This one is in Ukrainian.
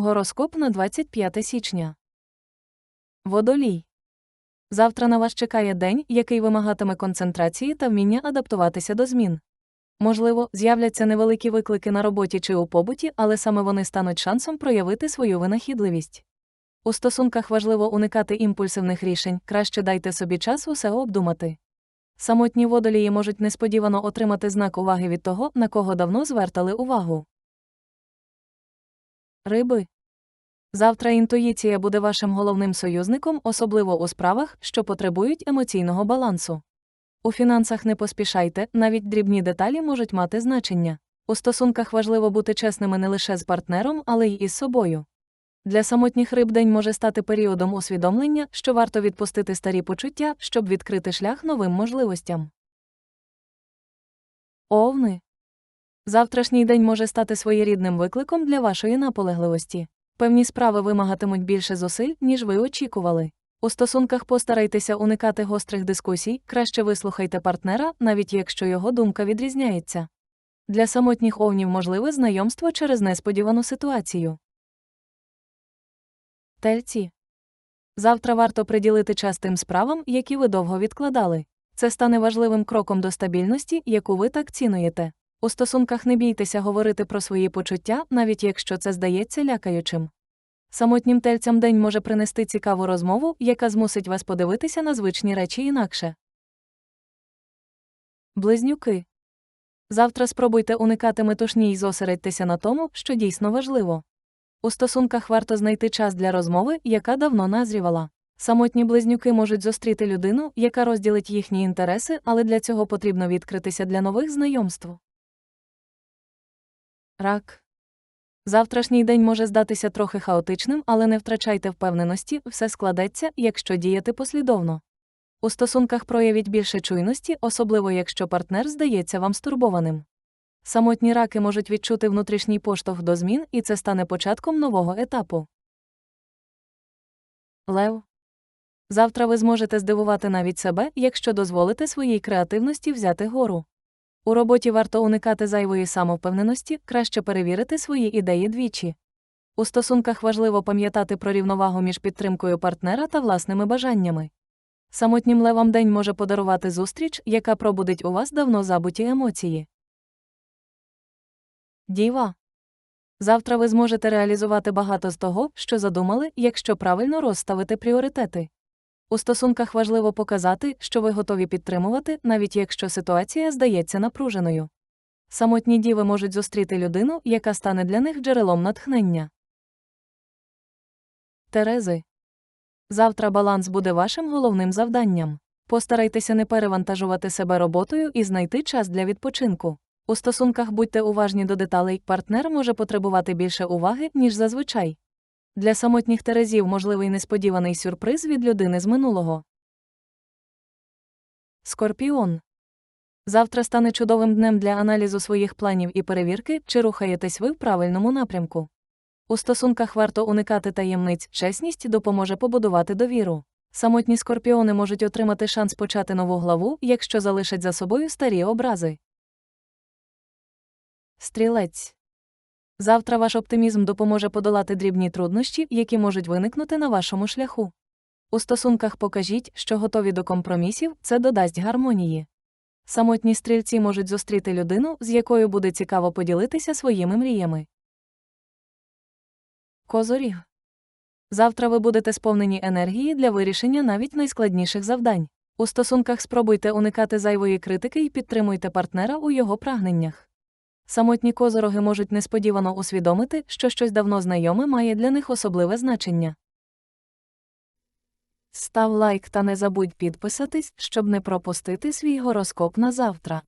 Гороскоп на 25 січня. Водолій. Завтра на вас чекає день, який вимагатиме концентрації та вміння адаптуватися до змін. Можливо, з'являться невеликі виклики на роботі чи у побуті, але саме вони стануть шансом проявити свою винахідливість. У стосунках важливо уникати імпульсивних рішень, краще дайте собі час усе обдумати. Самотні водолії можуть несподівано отримати знак уваги від того, на кого давно звертали увагу. Риби. Завтра інтуїція буде вашим головним союзником, особливо у справах, що потребують емоційного балансу. У фінансах не поспішайте, навіть дрібні деталі можуть мати значення. У стосунках важливо бути чесними не лише з партнером, але й із собою. Для самотніх риб день може стати періодом усвідомлення, що варто відпустити старі почуття, щоб відкрити шлях новим можливостям. Овни. Завтрашній день може стати своєрідним викликом для вашої наполегливості. Певні справи вимагатимуть більше зусиль, ніж ви очікували. У стосунках постарайтеся уникати гострих дискусій, краще вислухайте партнера, навіть якщо його думка відрізняється. Для самотніх овнів можливе знайомство через несподівану ситуацію. Тельці. Завтра варто приділити час тим справам, які ви довго відкладали. Це стане важливим кроком до стабільності, яку ви так цінуєте. У стосунках не бійтеся говорити про свої почуття, навіть якщо це здається лякаючим. Самотнім тельцям день може принести цікаву розмову, яка змусить вас подивитися на звичні речі інакше. Близнюки. Завтра спробуйте уникати метушні й зосередьтеся на тому, що дійсно важливо. У стосунках варто знайти час для розмови, яка давно назрівала. Самотні близнюки можуть зустріти людину, яка розділить їхні інтереси, але для цього потрібно відкритися для нових знайомств. Рак. Завтрашній день може здатися трохи хаотичним, але не втрачайте впевненості, все складеться, якщо діяти послідовно. У стосунках проявіть більше чуйності, особливо якщо партнер здається вам стурбованим. Самотні раки можуть відчути внутрішній поштовх до змін, і це стане початком нового етапу. Лев. Завтра ви зможете здивувати навіть себе, якщо дозволите своїй креативності взяти гору. У роботі варто уникати зайвої самовпевненості, краще перевірити свої ідеї двічі. У стосунках важливо пам'ятати про рівновагу між підтримкою партнера та власними бажаннями. Самотнім левам день може подарувати зустріч, яка пробудить у вас давно забуті емоції. Діва. Завтра ви зможете реалізувати багато з того, що задумали, якщо правильно розставити пріоритети. У стосунках важливо показати, що ви готові підтримувати, навіть якщо ситуація здається напруженою. Самотні діви можуть зустріти людину, яка стане для них джерелом натхнення. Терези. Завтра баланс буде вашим головним завданням. Постарайтеся не перевантажувати себе роботою і знайти час для відпочинку. У стосунках будьте уважні до деталей, партнер може потребувати більше уваги, ніж зазвичай. Для самотніх терезів можливий несподіваний сюрприз від людини з минулого. Скорпіон. Завтра стане чудовим днем для аналізу своїх планів і перевірки, чи рухаєтесь ви в правильному напрямку. У стосунках варто уникати таємниць, чесність допоможе побудувати довіру. Самотні скорпіони можуть отримати шанс почати нову главу, якщо залишать за собою старі образи. Стрілець. Завтра ваш оптимізм допоможе подолати дрібні труднощі, які можуть виникнути на вашому шляху. У стосунках покажіть, що готові до компромісів, це додасть гармонії. Самотні стрільці можуть зустріти людину, з якою буде цікаво поділитися своїми мріями. Козоріг. Завтра ви будете сповнені енергії для вирішення навіть найскладніших завдань. У стосунках спробуйте уникати зайвої критики і підтримуйте партнера у його прагненнях. Самотні козороги можуть несподівано усвідомити, що щось давно знайоме має для них особливе значення. Став лайк та не забудь підписатись, щоб не пропустити свій гороскоп на завтра.